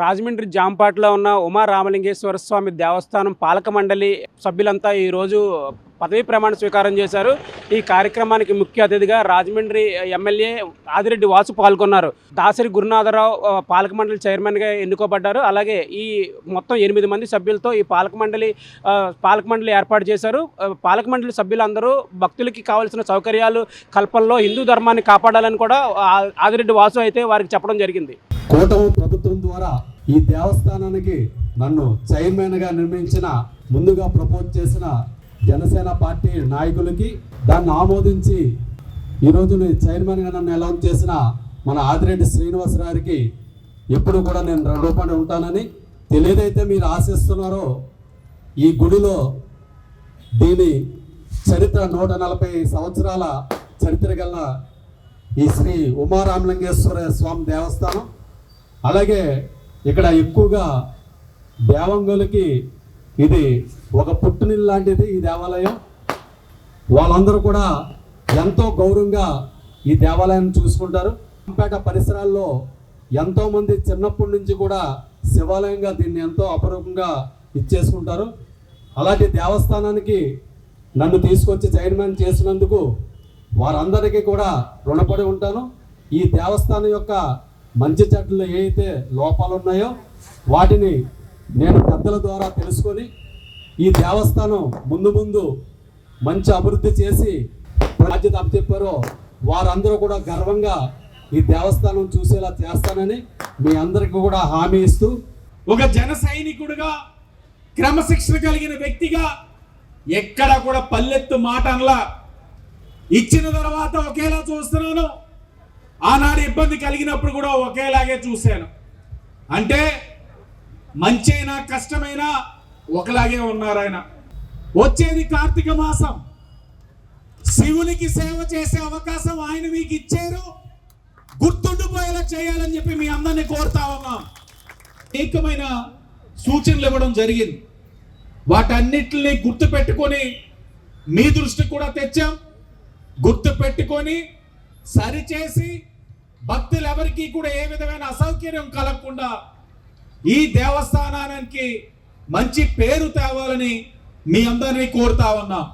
రాజమండ్రి జాంపాట్లో ఉన్న ఉమా రామలింగేశ్వర స్వామి దేవస్థానం పాలక మండలి సభ్యులంతా ఈరోజు పదవీ ప్రమాణ స్వీకారం చేశారు. ఈ కార్యక్రమానికి ముఖ్య అతిథిగా రాజమండ్రి ఎమ్మెల్యే ఆదిరెడ్డి వాసు పాల్గొన్నారు. దాసరి గురునాథరావు పాలక మండలి చైర్మన్గా ఎన్నుకోబడ్డారు. అలాగే ఈ మొత్తం ఎనిమిది మంది సభ్యులతో ఈ పాలక మండలి పాలక మండలి ఏర్పాటు చేశారు. పాలక మండలి సభ్యులందరూ భక్తులకి కావాల్సిన సౌకర్యాలు కల్పనలో హిందూ ధర్మాన్ని కాపాడాలని కూడా ఆదిరెడ్డి వాసు అయితే వారికి చెప్పడం జరిగింది. కూటమి ప్రభుత్వం ద్వారా ఈ దేవస్థానానికి నన్ను చైర్మన్గా నిర్మించిన ముందుగా ప్రపోజ్ చేసిన జనసేన పార్టీ నాయకులకి దాన్ని ఆమోదించి ఈరోజు నేను చైర్మన్గా నన్ను అనౌన్స్ చేసిన మన ఆదిరెడ్డి శ్రీనివాస్ గారికి ఎప్పుడు కూడా నేను రుణపడి ఉంటానని తెలియదైతే మీరు ఆశిస్తున్నారో ఈ గుడిలో దీని చరిత్ర నూట నలభై సంవత్సరాల చరిత్ర గల ఈ శ్రీ ఉమారామలింగేశ్వర స్వామి దేవస్థానం అలాగే ఇక్కడ ఎక్కువగా దేవంగులకి ఇది ఒక పుట్టునిల్లు లాంటిది ఈ దేవాలయం. వాళ్ళందరూ కూడా ఎంతో గౌరవంగా ఈ దేవాలయాన్ని చూసుకుంటారు. పేట పరిసరాల్లో ఎంతోమంది చిన్నప్పటి నుంచి కూడా శివాలయంగా దీన్ని ఎంతో అపరూపంగా ఇచ్చేసుకుంటారు. అలాంటి దేవస్థానానికి నన్ను తీసుకొచ్చి చైర్మన్ చేసినందుకు వారందరికీ కూడా రుణపడి ఉంటాను. ఈ దేవస్థానం యొక్క మంచి చెడ్డలు ఏ లోపాలు ఉన్నాయో వాటిని నేను పెద్దల ద్వారా తెలుసుకొని ఈ దేవస్థానం ముందు ముందు మంచి అభివృద్ధి చేసి బాధ్యత అప్పచెప్పారో వారందరూ కూడా గర్వంగా ఈ దేవస్థానం చూసేలా చేస్తానని మీ అందరికీ కూడా హామీ ఇస్తూ ఒక జన సైనికుడుగా క్రమశిక్షణ కలిగిన వ్యక్తిగా ఎక్కడ కూడా పల్లెత్తు మాట అనలా. ఇచ్చిన తర్వాత ఒకేలా చూస్తున్నాను. ఆనాడు ఇబ్బంది కలిగినప్పుడు కూడా ఒకేలాగే చూశాను. అంటే మంచైనా కష్టమైనా ఒకలాగే ఉన్నారు ఆయన. వచ్చేది కార్తీక మాసం. శివునికి సేవ చేసే అవకాశం ఆయన మీకు ఇచ్చారు. గుర్తుండిపోయేలా చేయాలని చెప్పి మీ అందరినీ కోరుతా ఉన్నాం. ఏకమైన సూచనలు ఇవ్వడం జరిగింది. వాటన్నిటిని గుర్తు పెట్టుకొని మీ దృష్టికి కూడా తెచ్చాం. గుర్తు పెట్టుకొని సరిచేసి భక్తులు ఎవరికి కూడా ఏ విధమైన అసౌకర్యం కలగకుండా ఈ దేవస్థానానికి మంచి పేరు తేవాలని మీ అందరినీ కోరుతా ఉన్నాం.